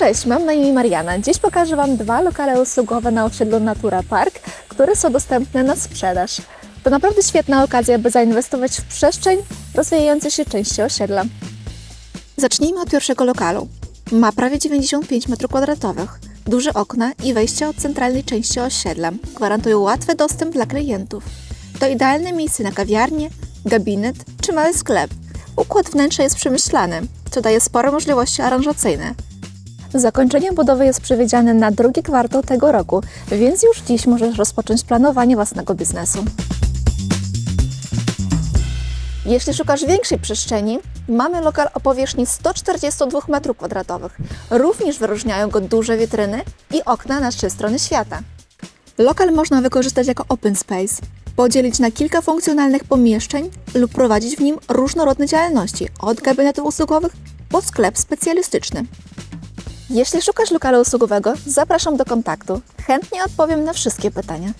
Cześć, mam na imię Mariana. Dziś pokażę Wam dwa lokale usługowe na osiedlu Natura Park, które są dostępne na sprzedaż. To naprawdę świetna okazja, by zainwestować w przestrzeń rozwijającej się części osiedla. Zacznijmy od pierwszego lokalu. Ma prawie 95 m2, duże okna i wejście od centralnej części osiedla. Gwarantują łatwy dostęp dla klientów. To idealne miejsce na kawiarnię, gabinet czy mały sklep. Układ wnętrza jest przemyślany, co daje spore możliwości aranżacyjne. Zakończenie budowy jest przewidziane na drugi kwartał tego roku, więc już dziś możesz rozpocząć planowanie własnego biznesu. Jeśli szukasz większej przestrzeni, mamy lokal o powierzchni 142 m2. Również wyróżniają go duże witryny i okna na trzy strony świata. Lokal można wykorzystać jako open space, podzielić na kilka funkcjonalnych pomieszczeń lub prowadzić w nim różnorodne działalności, od gabinetów usługowych po sklep specjalistyczny. Jeśli szukasz lokalu usługowego, zapraszam do kontaktu. Chętnie odpowiem na wszystkie pytania.